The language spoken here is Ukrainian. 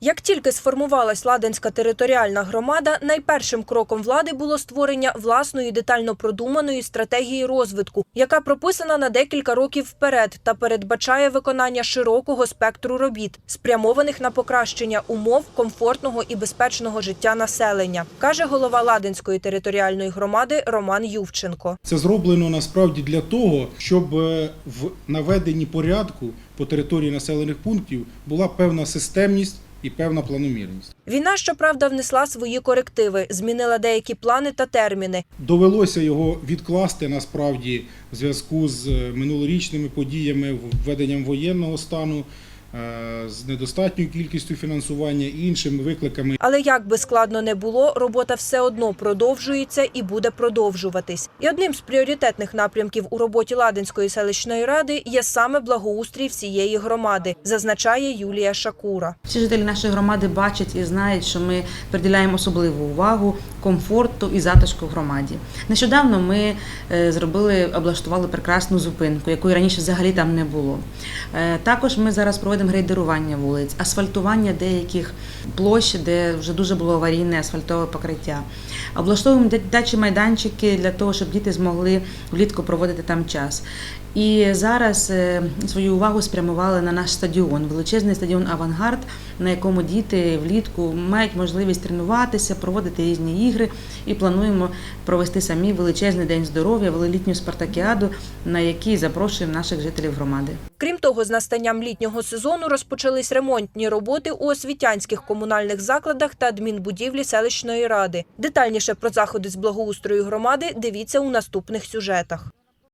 Як тільки сформувалась Ладенська територіальна громада, найпершим кроком влади було створення власної детально продуманої стратегії розвитку, яка прописана на декілька років вперед та передбачає виконання широкого спектру робіт, спрямованих на покращення умов комфортного і безпечного життя населення, каже голова Ладенської територіальної громади Роман Ювченко. Це зроблено насправді для того, щоб е, в наведенні порядку по території населених пунктів була певна системність і певна планомірність. Війна, щоправда, внесла свої корективи, змінила деякі плани та терміни. Довелося його відкласти насправді в зв'язку з е, минулорічними подіями, введенням воєнного стану, з недостатньою кількістю фінансування і іншими викликами. Але як би складно не було, робота все одно продовжується і буде продовжуватись. І одним з пріоритетних напрямків у роботі Ладенської селищної ради є саме благоустрій всієї громади, зазначає Юлія Шакура. Всі жителі нашої громади бачать і знають, що ми приділяємо особливу увагу комфорту і затишку в громаді. Нещодавно ми е, зробили, облаштували прекрасну зупинку, якої раніше взагалі там не було. Е, Також ми зараз проводимо грейдерування вулиць, асфальтування деяких площ, де вже дуже було аварійне асфальтове покриття. Облаштовуємо дитячі майданчики для того, щоб діти змогли влітку проводити там час. І зараз е, свою увагу спрямували на наш стадіон, величезний стадіон Авангард, на якому діти влітку мають можливість тренуватися, проводити різні ігри. І плануємо провести самі величезний день здоров'я, велелітню спартакіаду, на який запрошуємо наших жителів громади. Того, з настанням літнього сезону розпочались ремонтні роботи у освітянських комунальних закладах та адмінбудівлі селищної ради. Детальніше про заходи з благоустрою громади дивіться у наступних сюжетах.